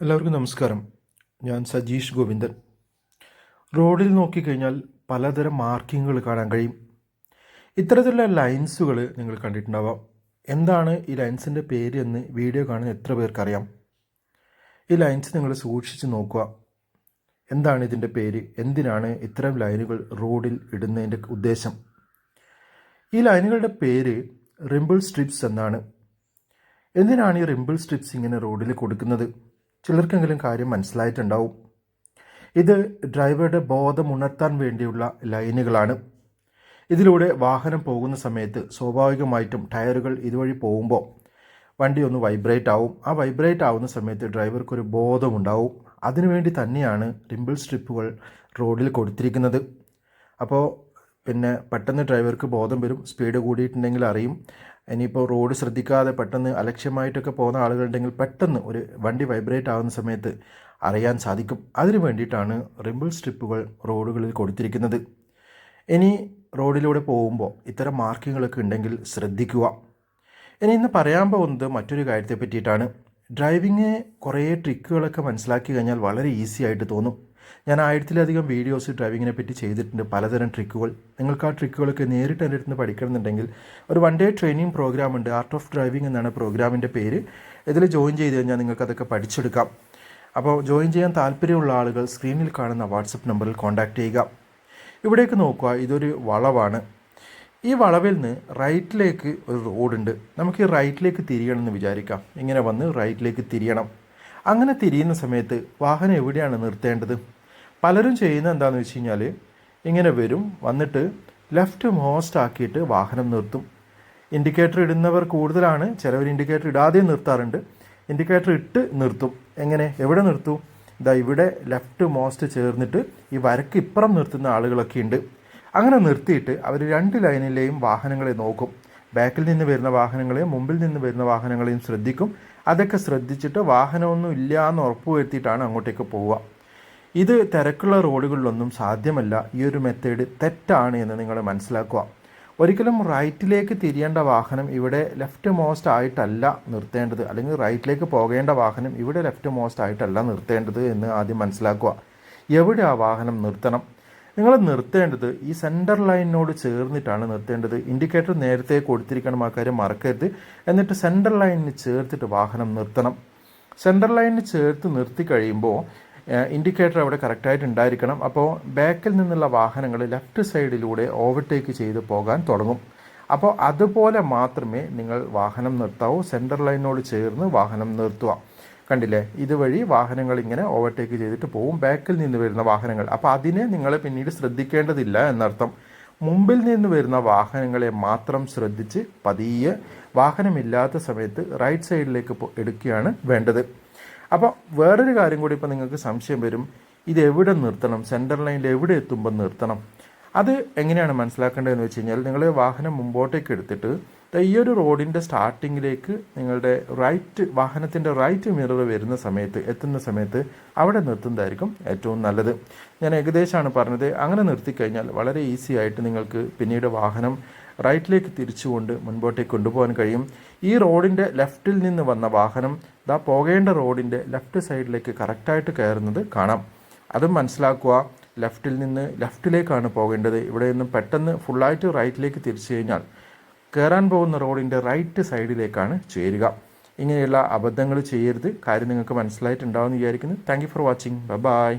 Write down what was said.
എല്ലാവർക്കും നമസ്കാരം. ഞാൻ സജീഷ് ഗോവിന്ദൻ. റോഡിൽ നോക്കിക്കഴിഞ്ഞാൽ പലതരം മാർക്കിങ്ങുകൾ കാണാൻ കഴിയും. ഇത്തരത്തിലുള്ള ലൈൻസുകൾ നിങ്ങൾ കണ്ടിട്ടുണ്ടാവാം. എന്താണ് ഈ ലൈൻസിന്റെ പേര് എന്ന് വീഡിയോ കാണുന്ന എത്ര പേർക്കറിയാം? ഈ ലൈൻസ് നിങ്ങൾ സൂക്ഷിച്ച് നോക്കുക. എന്താണ് ഇതിന്റെ പേര്? എന്തിനാണ് ഇത്തരം ലൈനുകൾ റോഡിൽ ഇടുന്നതിന്റെ ഉദ്ദേശം? ഈ ലൈനുകളുടെ പേര് റിമ്പിൾ സ്ട്രിപ്സ് എന്നാണ്. എന്തിനാണ് ഈ റിമ്പിൾ സ്ട്രിപ്സ് ഇങ്ങനെ റോഡിൽ കൊടുക്കുന്നത്? ചിലർക്കെങ്കിലും കാര്യം മനസ്സിലായിട്ടുണ്ടാവും. ഇത് ഡ്രൈവറുടെ ബോധം ഉണർത്താൻ വേണ്ടിയുള്ള ലൈനുകളാണ്. ഇതിലൂടെ വാഹനം പോകുന്ന സമയത്ത് സ്വാഭാവികമായിട്ടും ടയറുകൾ ഇതുവഴി പോകുമ്പോൾ വണ്ടി ഒന്ന് വൈബ്രേറ്റ് ആവും. ആ വൈബ്രേറ്റ് ആവുന്ന സമയത്ത് ഡ്രൈവർക്കൊരു ബോധമുണ്ടാവും. അതിനുവേണ്ടി തന്നെയാണ് റിമ്പിൾ സ്ട്രിപ്പുകൾ റോഡിൽ കൊടുത്തിരിക്കുന്നത്. അപ്പോൾ പിന്നെ പെട്ടെന്ന് ഡ്രൈവർക്ക് ബോധം വരും സ്പീഡ് കൂടിയിട്ടുണ്ടെങ്കിൽ അറിയും. ഇനിയിപ്പോൾ റോഡ് ശ്രദ്ധിക്കാതെ പെട്ടെന്ന് അലക്ഷ്യമായിട്ടൊക്കെ പോകുന്ന ആളുകളുണ്ടെങ്കിൽ പെട്ടെന്ന് ഒരു വണ്ടി വൈബ്രേറ്റ് ആകുന്ന സമയത്ത് അറിയാൻ സാധിക്കും. അതിനു വേണ്ടിയിട്ടാണ് റിമ്പിൾ സ്ട്രിപ്പുകൾ റോഡുകളിൽ കൊടുത്തിരിക്കുന്നത്. ഇനി റോഡിലൂടെ പോകുമ്പോൾ ഇത്തരം മാർക്കിങ്ങുകളൊക്കെ ഉണ്ടെങ്കിൽ ശ്രദ്ധിക്കുക. ഇനി ഇന്ന് പറയാൻ പോകുന്നത് മറ്റൊരു കാര്യത്തെ പറ്റിയിട്ടാണ്. ഡ്രൈവിങ് കുറേ ട്രിക്കുകളൊക്കെ മനസ്സിലാക്കി കഴിഞ്ഞാൽ വളരെ ഈസി ആയിട്ട് തോന്നും. ഞാൻ ആയിരത്തിലധികം വീഡിയോസ് ഡ്രൈവിങ്ങിനെ പറ്റി ചെയ്തിട്ടുണ്ട്. പലതരം ട്രിക്കുകൾ നിങ്ങൾക്ക് ആ ട്രിക്കുകളൊക്കെ നേരിട്ട് എന്റെ അടുത്ത് പഠിക്കണമെന്നുണ്ടെങ്കിൽ ഒരു വൺ ഡേ ട്രെയിനിങ് പ്രോഗ്രാം ഉണ്ട്. ആർട്ട് ഓഫ് ഡ്രൈവിംഗ് എന്നാണ് പ്രോഗ്രാമിന്റെ പേര്. ഇതിൽ ജോയിൻ ചെയ്ത് കഴിഞ്ഞാൽ നിങ്ങൾക്ക് അതൊക്കെ പഠിച്ചെടുക്കാം. അപ്പോൾ ജോയിൻ ചെയ്യാൻ താല്പര്യമുള്ള ആളുകൾ സ്ക്രീനിൽ കാണുന്ന വാട്സപ്പ് നമ്പറിൽ കോൺടാക്റ്റ് ചെയ്യുക. ഇവിടേക്ക് നോക്കുക ഇതൊരു വളവാണ്. ഈ വളവിൽ നിന്ന് റൈറ്റിലേക്ക് ഒരു റോഡുണ്ട് നമുക്ക് ഈ റൈറ്റിലേക്ക് തിരിയണം എന്ന് വിചാരിക്കാം. ഇങ്ങനെ വന്ന് റൈറ്റിലേക്ക് തിരിയണം. അങ്ങനെ തിരിയുന്ന സമയത്ത് വാഹനം എവിടെയാണ് നിർത്തേണ്ടത്? പലരും ചെയ്യുന്നത് എന്താണെന്ന് വെച്ച് കഴിഞ്ഞാൽ ഇങ്ങനെ വരും വന്നിട്ട് ലെഫ്റ്റ് മോസ്റ്റ് ആക്കിയിട്ട് വാഹനം നിർത്തും. ഇൻഡിക്കേറ്റർ ഇടുന്നവർ കൂടുതലാണ് ചിലവർ ഇൻഡിക്കേറ്റർ ഇടാതെ നിർത്താറുണ്ട്. ഇൻഡിക്കേറ്റർ ഇട്ട് നിർത്തും. എങ്ങനെ? എവിടെ നിർത്തും? ഇതാ ഇവിടെ ലെഫ്റ്റ് മോസ്റ്റ് ചേർന്നിട്ട് ഈ വരക്ക് ഇപ്പുറം നിർത്തുന്ന ആളുകളൊക്കെ ഉണ്ട്. അങ്ങനെ നിർത്തിയിട്ട് അവർ രണ്ട് ലൈനിലെയും വാഹനങ്ങളെ നോക്കും. ബാക്കിൽ നിന്ന് വരുന്ന വാഹനങ്ങളെയും മുമ്പിൽ നിന്ന് വരുന്ന വാഹനങ്ങളെയും ശ്രദ്ധിക്കും. അതൊക്കെ ശ്രദ്ധിച്ചിട്ട് വാഹനമൊന്നും ഇല്ല എന്ന് ഉറപ്പുവരുത്തിയിട്ടാണ് അങ്ങോട്ടേക്ക് പോവുക. ഇത് തിരക്കുള്ള റോഡുകളിലൊന്നും സാധ്യമല്ല. ഈ ഒരു മെത്തേഡ് തെറ്റാണ് എന്ന് നിങ്ങൾ മനസ്സിലാക്കുക. ഒരിക്കലും റൈറ്റിലേക്ക് തിരിയേണ്ട വാഹനം ഇവിടെ ലെഫ്റ്റ് മോസ്റ്റ് ആയിട്ടല്ല നിർത്തേണ്ടത്. അല്ലെങ്കിൽ റൈറ്റിലേക്ക് പോകേണ്ട വാഹനം ഇവിടെ ലെഫ്റ്റ് മോസ്റ്റ് ആയിട്ടല്ല നിർത്തേണ്ടത് എന്ന് ആദ്യം മനസ്സിലാക്കുക. എവിടെ ആ വാഹനം നിർത്തണം? നിങ്ങൾ നിർത്തേണ്ടത് ഈ സെന്റർ ലൈനിനോട് ചേർന്നിട്ടാണ് നിർത്തേണ്ടത്. ഇൻഡിക്കേറ്റർ നേരത്തെ കൊടുത്തിരിക്കണം ആ കാര്യം മറക്കരുത്. എന്നിട്ട് സെന്റർ ലൈനിന് ചേർത്തിട്ട് വാഹനം നിർത്തണം. സെന്റർ ലൈനിന് ചേർത്ത് നിർത്തി കഴിയുമ്പോൾ ഇൻഡിക്കേറ്റർ അവിടെ കറക്റ്റായിട്ട് ഉണ്ടായിരിക്കണം. അപ്പോൾ ബാക്കിൽ നിന്നുള്ള വാഹനങ്ങൾ ലെഫ്റ്റ് സൈഡിലൂടെ ഓവർടേക്ക് ചെയ്ത് പോകാൻ തുടങ്ങും. അപ്പോൾ അതുപോലെ മാത്രമേ നിങ്ങൾ വാഹനം നിർത്താവൂ. സെന്റർ ലൈനിനോട് ചേർന്ന് വാഹനം നിർത്തുക. കണ്ടില്ലേ? ഇതുവഴി വാഹനങ്ങൾ ഇങ്ങനെ ഓവർടേക്ക് ചെയ്തിട്ട് പോകും ബാക്കിൽ നിന്ന് വരുന്ന വാഹനങ്ങൾ. അപ്പോൾ അതിനെ നിങ്ങൾ പിന്നീട് ശ്രദ്ധിക്കേണ്ടതില്ല എന്നർത്ഥം. മുമ്പിൽ നിന്ന് വരുന്ന വാഹനങ്ങളെ മാത്രം ശ്രദ്ധിച്ച് പതിയെ വാഹനമില്ലാത്ത സമയത്ത് റൈറ്റ് സൈഡിലേക്ക് എടുക്കുകയാണ് വേണ്ടത്. അപ്പോൾ വേറൊരു കാര്യം കൂടി ഇപ്പോൾ നിങ്ങൾക്ക് സംശയം വരും. ഇത് എവിടെ നിർത്തണം? സെന്റർ ലൈനിൽ എവിടെ എത്തുമ്പോൾ നിർത്തണം? അത് എങ്ങനെയാണ് മനസ്സിലാക്കേണ്ടതെന്ന് വെച്ച് കഴിഞ്ഞാൽ നിങ്ങൾ വാഹനം മുമ്പോട്ടേക്ക് എടുത്തിട്ട് ഈ ഒരു റോഡിന്റെ സ്റ്റാർട്ടിങ്ങിലേക്ക് നിങ്ങളുടെ റൈറ്റ് വാഹനത്തിന്റെ റൈറ്റ് മിറർ വരുന്ന സമയത്ത് എത്തുന്ന സമയത്ത് അവിടെ നിർത്തുന്നതായിരിക്കും ഏറ്റവും നല്ലത്. ഞാൻ ഏകദേശമാണ് പറഞ്ഞത്. അങ്ങനെ നിർത്തിക്കഴിഞ്ഞാൽ വളരെ ഈസി ആയിട്ട് നിങ്ങൾക്ക് പിന്നീട് വാഹനം റൈറ്റിലേക്ക് തിരിച്ചുകൊണ്ട് മുൻപോട്ടേക്ക് കൊണ്ടുപോകാൻ കഴിയും. ഈ റോഡിന്റെ ലെഫ്റ്റിൽ നിന്ന് വന്ന വാഹനം ദാ പോകേണ്ട റോഡിന്റെ ലെഫ്റ്റ് സൈഡിലേക്ക് കറക്റ്റായിട്ട് കയറുന്നത് കാണാം. അതും മനസ്സിലാക്കുക. ലെഫ്റ്റിൽ നിന്ന് ലെഫ്റ്റിലേക്കാണ് പോകേണ്ടത്. ഇവിടെ നിന്നും പെട്ടെന്ന് ഫുള്ളായിട്ട് റൈറ്റിലേക്ക് തിരിച്ചു കഴിഞ്ഞാൽ കയറാൻ പോകുന്ന റോഡിന്റെ റൈറ്റ് സൈഡിലേക്കാണ് ചേരുക. ഇങ്ങനെയുള്ള അബദ്ധങ്ങൾ ചെയ്യരുത്. കാര്യം നിങ്ങൾക്ക് മനസ്സിലായിട്ടുണ്ടാവുമെന്ന് വിചാരിക്കുന്നു. Thank you for watching bye